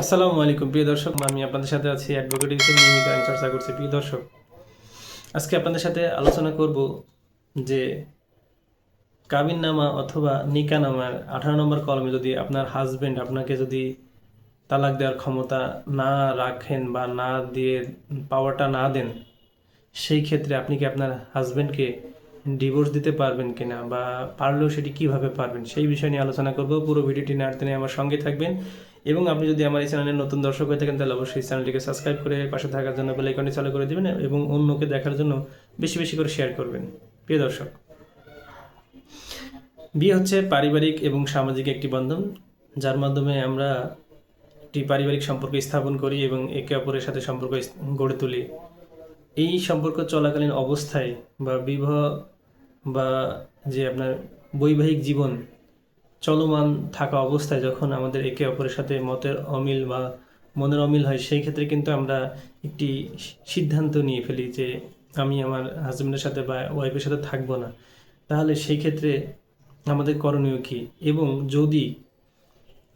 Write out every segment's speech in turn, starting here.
আসসালামু আলাইকুম, প্রিয় দর্শক। আমি আপনাদের সাথে আছি অ্যাডভোকেট হিসেবে নিয়মিত আইন চর্চা করছি, প্রিয় দর্শক। আজকে আপনাদের সাথে আলোচনা করব যে কাবিননামা অথবা নিকানামার আঠারো নম্বর কলমে যদি আপনার হাজবেন্ড আপনাকে যদি তালাক দেওয়ার ক্ষমতা না রাখেন বা না দিয়ে পাওয়ারটা না দেন, সেই ক্ষেত্রে আপনি কি আপনার হাজবেন্ডকে ডিভোর্স দিতে পারবেন কিনা বা পারলেও সেটি কীভাবে পারবেন, সেই বিষয় নিয়ে আলোচনা করব। পুরো ভিডিওটি না টেনে আমার সঙ্গে থাকবেন। এবং আপনি যদি আমার এই চ্যানেলের নতুন দর্শক হয়ে থাকেন, তাহলে অবশ্যই চ্যানেলটিকে সাবস্ক্রাইব করে পাশে থাকার জন্য বেল আইকনটি চালু করে দেবেন এবং অন্যকে দেখার জন্য বেশি বেশি করে শেয়ার করবেন। প্রিয় দর্শক, বিয়ে হচ্ছে পারিবারিক এবং সামাজিক একটি বন্ধন, যার মাধ্যমে আমরা একটি পারিবারিক সম্পর্ক স্থাপন করি এবং একে অপরের সাথে সম্পর্ক গড়ে তুলি। এই সম্পর্ক চলাকালীন অবস্থায় বা বিবাহ বা যে আপনার বৈবাহিক জীবন চলমান থাকা অবস্থায় যখন আমাদের একে অপরের সাথে মতের অমিল বা মনের অমিল হয়, সেই ক্ষেত্রে কিন্তু আমরা একটি সিদ্ধান্ত নিয়ে ফেলি যে আমি আমার হাজব্যান্ডের সাথে বা ওয়াইফের সাথে থাকব না। তাহলে সেই ক্ষেত্রে আমাদের করণীয় কী? এবং যদি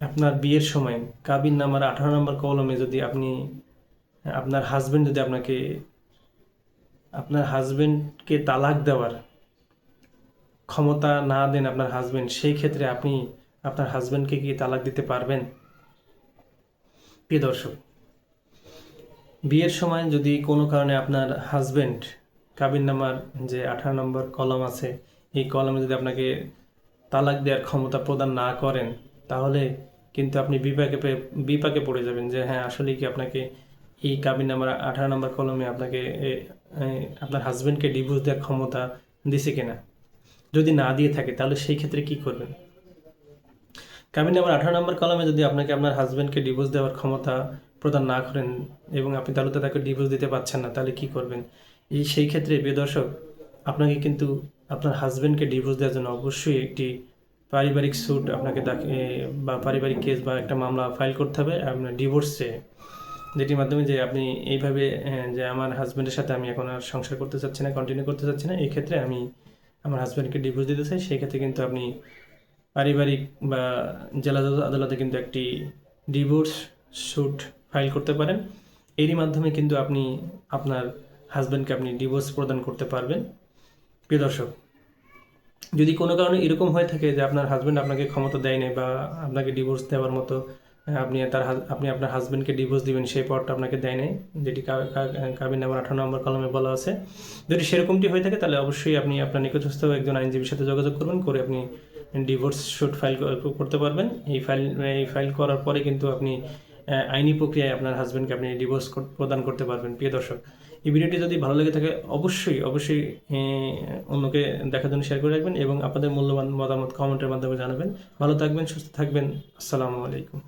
আপনার বিয়ের সময় কাবিন নামার আঠারো নম্বর কলমে যদি আপনি, আপনার হাজবেন্ড যদি আপনাকে, আপনার হাজবেন্ডকে তালাক দেওয়ার ক্ষমতা না দেন আপনার হাজবেন্ড সেই ক্ষেত্রে আপনি আপনার হাজবেন্ডকে কি তালাক দিতে পারবেন। প্রিয় দর্শক, বিয়ের সময় যদি কোনো কারণে আপনার হাজবেন্ড কাবিন নামার যে আঠারো নম্বর কলম আছে, এই কলমে যদি আপনাকে তালাক দেওয়ার ক্ষমতা প্রদান না করেন, তাহলে কিন্তু আপনি বিপাকে বিপাকে পড়ে যাবেন যে হ্যাঁ আসলে কি আপনাকে এই কাবিন নাম্বার আঠারো নম্বর কলমে আপনাকে আপনার হাজবেন্ডকে ডিভোর্স দেওয়ার ক্ষমতা দিছে কিনা। যদি না দিয়ে থাকে, তাহলে সেই ক্ষেত্রে কি করবেন? কাবিন নাম্বার আঠারো নম্বর কলমে যদি আপনাকে আপনার হাজব্যান্ডকে ডিভোর্স দেওয়ার ক্ষমতা প্রদান না করেন এবং আপনি তাহলে তো তাকে ডিভোর্স দিতে পারছেন না, তাহলে কি করবেন? এই সেই ক্ষেত্রে, প্রিয় দর্শক, আপনাকে কিন্তু আপনার হাজবেন্ডকে ডিভোর্স দেওয়ার জন্য অবশ্যই একটি পারিবারিক স্যুট আপনাকে বা পারিবারিক কেস বা একটা মামলা ফাইল করতে হবে। আপনার ডিভোর্স চেয়ে যেটির মাধ্যমে যে আপনি এইভাবে যে আমার হাজব্যান্ডের সাথে আমি এখন আর সংসার করতে চাচ্ছি না কন্টিনিউ করতে চাচ্ছি না, এই ক্ষেত্রে আমি আমার হাজব্যান্ডকে ডিভোর্স দিতে চাই সেই ক্ষেত্রে কিন্তু আপনি পারিবারিক বা জেলা আদালতে কিন্তু একটি ডিভোর্স স্যুট ফাইল করতে পারেন। এরই মাধ্যমে কিন্তু আপনি আপনার হাজব্যান্ডকে আপনি ডিভোর্স প্রদান করতে পারবেন। প্রিয় দর্শক, যদি কোনো কারণে এরকম হয়ে থাকে যে আপনার হাজব্যান্ড আপনাকে ক্ষমতা দেয় নাই বা আপনাকে ডিভোর্স দেওয়ার মতো আপনি তার আপনি আপনার হাজব্যান্ডকে ডিভোর্স দিবেন, সেই পাওয়ারটা আপনাকে দেয় নাই। যেটি কাবিন নাম্বার আঠারো নম্বর কলমে বলা আছে। যদি সেরকমটি হয়ে থাকে, তাহলে অবশ্যই আপনি আপনার নিকটস্থ একজন আইনজীবীর সাথে যোগাযোগ করবেন, করে আপনি ডিভোর্স শুট ফাইল করতে পারবেন। এই ফাইল এই ফাইল করার পরে কিন্তু আপনি আইনি প্রক্রিয়ায় আপনার হাজব্যান্ডকে আপনি ডিভোর্স প্রদান করতে পারবেন, প্রিয় দর্শক। এই ভিডিওটি যদি ভালো লেগে থাকে, অবশ্যই অবশ্যই অন্যকে দেখার জন্য শেয়ার করে রাখবেন এবং আপনাদের মূল্যবান মতামত কমেন্টের মাধ্যমে জানাবেন। ভালো থাকবেন, সুস্থ থাকবেন। আসসালামু আলাইকুম।